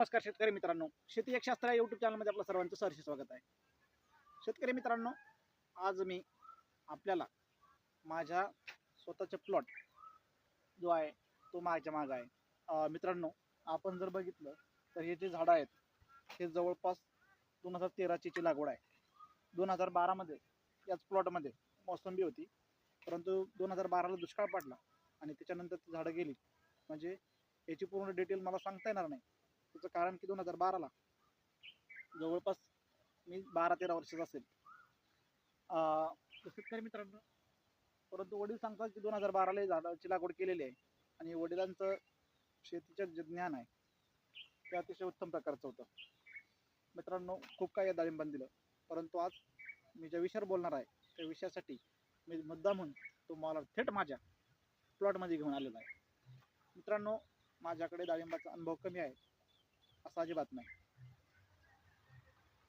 नमस्कार शेतकरी मित्रांनो. शेती एक शास्त्र यूट्यूब युट्यूब चॅनलमध्ये आपलं सर्वांचं सहर्ष स्वागत आहे. शेतकरी मित्रांनो आज मी आपल्याला माझ्या स्वतःचा प्लॉट जो आहे तो माझ्या मागं आहे. मित्रांनो आपण जर बघितलं तर हे जे झाडं आहेत हे जवळपास दोन हजार तेराची लागवड आहे दोन हजार बारामध्ये याच प्लॉटमध्ये मोसंबी होती. परंतु दोन हजार बाराला दुष्काळ पडला आणि त्याच्यानंतर ती झाडं गेली. म्हणजे याची पूर्ण डिटेल मला सांगता येणार नाही. त्याचं कारण की दोन हजार बाराला जवळपास मी बारा तेरा वर्षाचा असेल. तसेच तर शेतकरी मित्रांनो परंतु वडील सांगतात की दोन हजार बाराला झाडाची लागवड केलेली आहे आणि वडिलांचं शेतीचं जे ज्ञान आहे ते अतिशय उत्तम प्रकारचं होतं. मित्रांनो खूप काही या दिलं. परंतु आज मी ज्या विषयावर बोलणार आहे त्या विषयासाठी मी मुद्दा म्हणून तुम्हाला थेट माझ्या प्लॉटमध्ये घेऊन आलेला आहे. मित्रांनो माझ्याकडे डाळिंबाचा अनुभव कमी आहे. असं अजिबात नाही.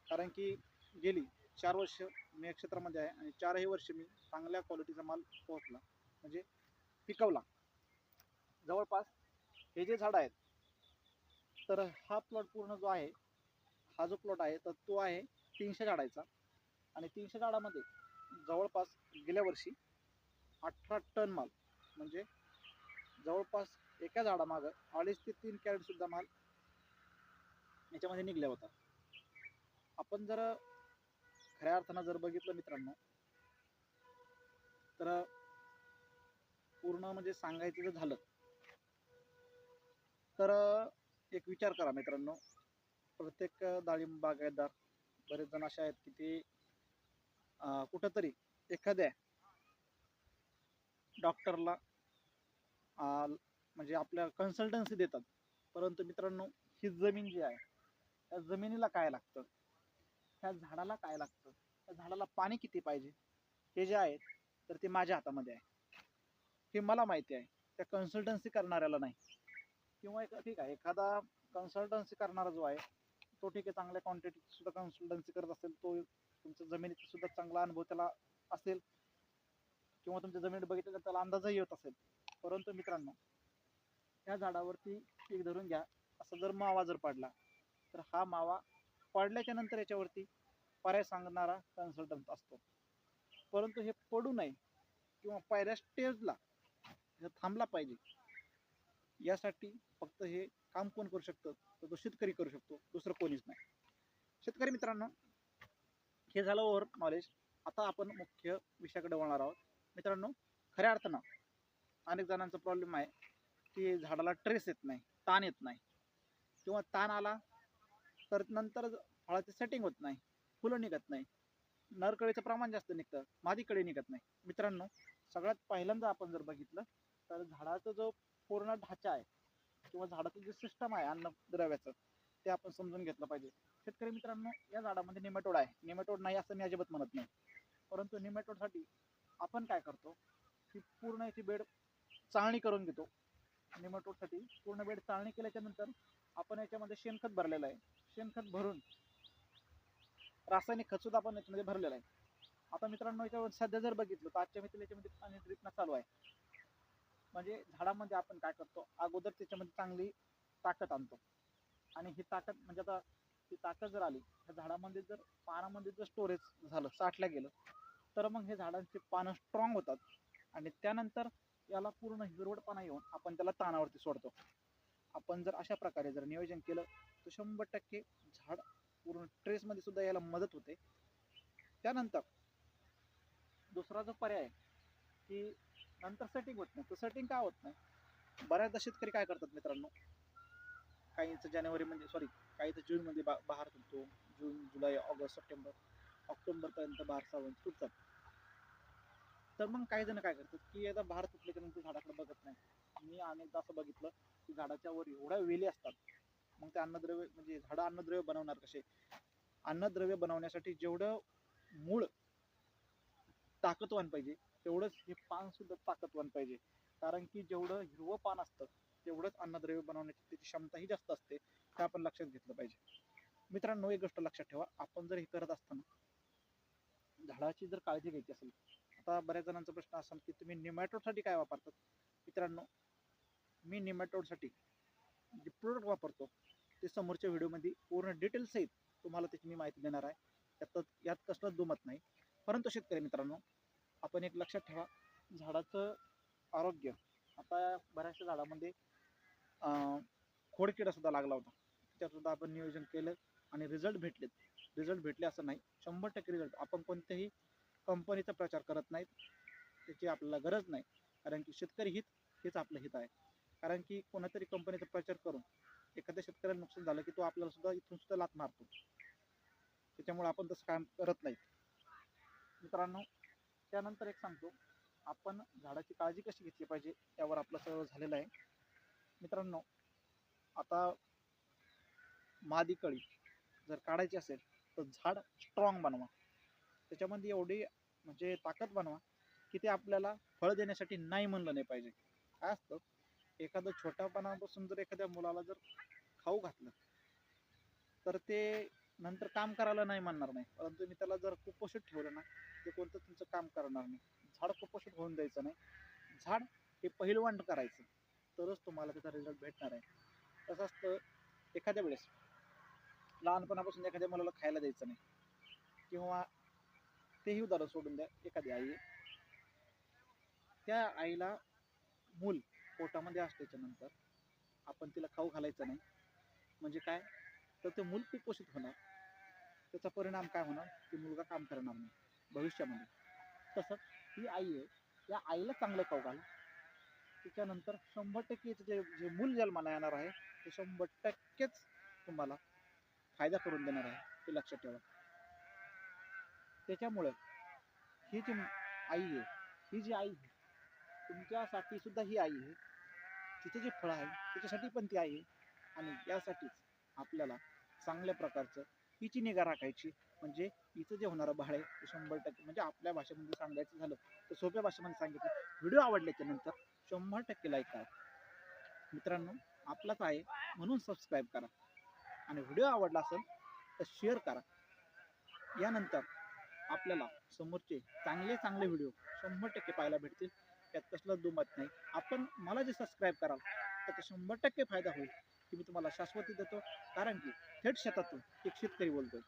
कारण की गेली चार वर्ष मी या क्षेत्रामध्ये आहे आणि चारही वर्ष मी चांगल्या क्वालिटीचा माल पोहोचला. म्हणजे पिकवला. जवळपास हे जे झाड आहेत तर हा प्लॉट पूर्ण जो आहे हा जो प्लॉट आहे तर तो आहे तीनशे झाडायचा. आणि तीनशे झाडामध्ये जवळपास गेल्या वर्षी अठरा टन माल म्हणजे जवळपास एका झाडामागं अडीच ते तीन कॅरेट सुद्धा माल याच्यामध्ये निघल्या होता आपण जर खऱ्या अर्थानं जर बघितलं मित्रांनो तर पूर्ण म्हणजे सांगायचं जर झालं तर एक विचार करा मित्रांनो. प्रत्येक डाळिंब बागायतदार बरेच जण असे आहेत की ते कुठंतरी एखाद्या डॉक्टरला म्हणजे आपल्या कन्सल्टन्सी देतात. परंतु मित्रांनो ही जमीन जी आहे त्या जमिनीला काय लागतं? त्या झाडाला काय लागतं? त्या झाडाला पाणी किती पाहिजे? हे जे आहे तर ते माझ्या हातामध्ये आहे. हे मला माहिती आहे. त्या कन्सल्टन्सी करणाऱ्याला नाही. किंवा एक ठीक आहे एखादा कन्सल्टन्सी करणारा जो आहे तो ठीक आहे चांगल्या क्वांटिटी सुद्धा कन्सल्टन्सी करत असेल तो तुमच्या जमिनीचा सुद्धा चांगला अनुभव त्याला असेल किंवा तुमच्या जमिनीत बघितलं तर त्याला अंदाजही येत असेल. परंतु मित्रांनो ह्या झाडावरती पीक धरून घ्या. असा जर मावा जर पडला तर हा मावा पडल्याच्या नंतर याच्यावरती पर्याय सांगणारा कन्सल्टंट असतो. परंतु हे पडू नये किंवा पहिल्या स्टेजला हे थांबला पाहिजे यासाठी फक्त हे काम कोण करू शकतं? तर तो शेतकरी करू शकतो दुसरं कोणीच नाही. शेतकरी मित्रांनो हे झालं ओव्हर नॉलेज आता आपण मुख्य विषयाकडे वळणार आहोत. मित्रांनो खऱ्या अर्थानं अनेक जणांचा प्रॉब्लेम आहे की झाडाला ट्रेस येत नाही ताण येत नाही. किंवा ताण आला तर नंतर फळाची सेटिंग होत नाही. फुलं निघत नाही. नरकळीचं प्रमाण जास्त निघतं. मादीकडे निघत नाही. मित्रांनो सगळ्यात पहिल्यांदा आपण जर बघितलं तर झाडाचा जो पूर्ण ढाचा आहे किंवा झाडाचं जे सिस्टम आहे अन्नद्रव्याचं ते आपण समजून घेतलं पाहिजे. शेतकरी मित्रांनो या झाडामध्ये निमेटोड आहे. निमेटोड नाही असं मी अजिबात म्हणत नाही. परंतु निमेटोडसाठी आपण काय करतो? की पूर्ण याची बेड चाळणी करून घेतो. निमेटोडसाठी पूर्ण बेड चाळणी केल्याच्यानंतर आपण याच्यामध्ये शेणखत भरलेलं आहे. शेणखत भरून रासायनिक खत सुद्धा आपण याच्यामध्ये भरलेलं आहे. आता मित्रांनो याच्यावर सध्या जर बघितलं तर आजच्या मित्र याच्यामध्ये पाणी ड्रिपना चालू आहे. म्हणजे झाडामध्ये आपण काय करतो? अगोदर त्याच्यामध्ये चांगली ताकद आणतो. आणि ही ताकद म्हणजे आता ही ताकद जर आली ह्या झाडामध्ये जर पानामध्ये जर स्टोरेज झालं साठल्या गेलं तर मग हे झाडांची पानं स्ट्रॉंग होतात. आणि त्यानंतर याला पूर्ण हिरवटपणा येऊन आपण त्याला तानावरती सोडतो. आपण जर अशा प्रकारे जर नियोजन केलं तर शंभर टक्के झाड पूर्ण ट्रेसमध्ये सुद्धा याला मदत होते. त्यानंतर दुसरा जो पर्याय आहे की नंतर सेटिंग होत नाही. तर सेटिंग का होत नाही? बऱ्याचदा शेतकरी काय करतात मित्रांनो? काहींचं जानेवारी म्हणजे सॉरी काहीचं जूनमध्ये बा बहार तुटतो. जून जुलै ऑगस्ट सप्टेंबर ऑक्टोबरपर्यंत बहार सावंत तुटतात. तर मग काही जण काय करतात की आता सुटले तुटल्याच्या नंतर झाडाकडे बघत नाही. मी अनेकदा असं बघितलं की झाडाच्या वर एवढ्या वेली असतात. मग ते अन्नद्रव्य म्हणजे झाडं अन्नद्रव्य बनवणार कसे? अन्नद्रव्य बनवण्यासाठी जेवढं मूळ ताकदवान पाहिजे तेवढंच हे पान सुद्धा ताकदवान पाहिजे. कारण की जेवढं हिरवं पान असतं तेवढंच अन्नद्रव्य बनवण्याची त्याची क्षमताही जास्त असते हे आपण लक्षात घेतलं पाहिजे. मित्रांनो एक गोष्ट लक्षात ठेवा. आपण जर हे करत असताना झाडाची जर काळजी घ्यायची असेल आता बऱ्याच जणांचा प्रश्न असाल की तुम्ही निमॅटोडसाठी काय वापरतात? मित्रांनो मी निमॅटोडसाठी जे प्रोडक्ट वापरतो ते समोरच्या व्हिडिओमध्ये पूर्ण डिटेल्स आहेत तुम्हाला त्याची मी माहिती देणार आहे. त्यात यात कसलंच दुमत नाही. परंतु शेतकरी मित्रांनो आपण एक लक्षात ठेवा झाडाचं आरोग्य. आता बऱ्याचशा झाडामध्ये खोडकिडासुद्धा लागला होता. त्यातसुद्धा आपण नियोजन केलं आणि रिझल्ट भेटलेत. रिझल्ट भेटले असं नाही. शंभर टक्के रिझल्ट आपण कोणत्याही कंपनीचा प्रचार करत नाहीत. त्याची आपल्याला गरज नाही. कारण की शेतकरी हित हेच आपलं हित आहे. कारण की कोणातरी कंपनीचा प्रचार करून एखाद्या शेतकऱ्याला नुकसान झालं की तो आपल्याला सुद्धा इथून सुद्धा लात मारतो. त्याच्यामुळे आपण तसं काम करत नाहीत. मित्रांनो त्यानंतर एक सांगतो. आपण झाडाची काळजी कशी घेतली पाहिजे यावर आपलं सगळं झालेलं आहे. मित्रांनो आता मादी कळी जर काढायची असेल तर झाड स्ट्रॉंग बनवा. त्याच्यामध्ये एवढी म्हणजे ताकद बनवा की ते आपल्याला फळ देण्यासाठी नाही म्हणलं नाही पाहिजे. काय असतं? एखादं छोट्यापणापासून जर एखाद्या मुलाला जर खाऊ घातलं तर ते नंतर काम करायला नाही म्हणणार नाही. परंतु मी त्याला जर कुपोषित ठेवलं ना ते कोणतं तुमचं काम करणार नाही. झाड कुपोषित होऊन द्यायचं नाही. झाड हे पहिलवान करायचं. तरच तुम्हाला त्याचा रिझल्ट भेटणार आहे. तसं असतं? एखाद्या वेळेस लहानपणापासून एखाद्या मुलाला खायला द्यायचं नाही. किंवा तेही उदाहरण सोडून द्या. एखादी आई आहे. त्या आईला मूल पोटामध्ये असल्याच्या नंतर आपण तिला खाऊ घालायचं नाही. म्हणजे काय? तर ते मूल कुपोषित होणार. त्याचा परिणाम काय होणार? ती मुलगा काम करणार नाही. भविष्यामध्ये. तसंच ही आई आहे या आईला चांगलं खाऊ घाला. त्याच्यानंतर शंभर टक्केचं जे जे मूल जन्माला येणार आहे ते शंभर टक्केच तुम्हाला फायदा करून देणार आहे. ते लक्षात ठेवा. त्याच्यामुळं ही जी आई आहे ही जी आई आहे तुमच्यासाठी सुद्धा ही आई आहे. तिचे जे फळ आहे त्याच्यासाठी पण ती आई आहे. आणि यासाठीच आपल्याला चांगल्या प्रकारचं हिची निगा राखायची. म्हणजे हिचं जे होणारं बाळ आहे ते शंभर टक्के म्हणजे आपल्या भाषेमध्ये सांगायचं झालं तर सोप्या भाषेमध्ये सांगितलं व्हिडिओ आवडल्याच्या नंतर शंभर टक्के लाईक करा. मित्रांनो आपलाच आहे म्हणून सबस्क्राईब करा. आणि व्हिडिओ आवडला असेल तर शेअर करा. यानंतर आपल्याला समोरचे चांगले चांगले व्हिडिओ शंभर टक्के पाहायला भेटतील. त्यात कसलं दुमत नाही. आपण मला जे सबस्क्राईब कराल त्याचा शंभर टक्के फायदा होईल की मी तुम्हाला शाश्वती देतो. कारण की थेट शेतातून एक शेतकरी बोलतो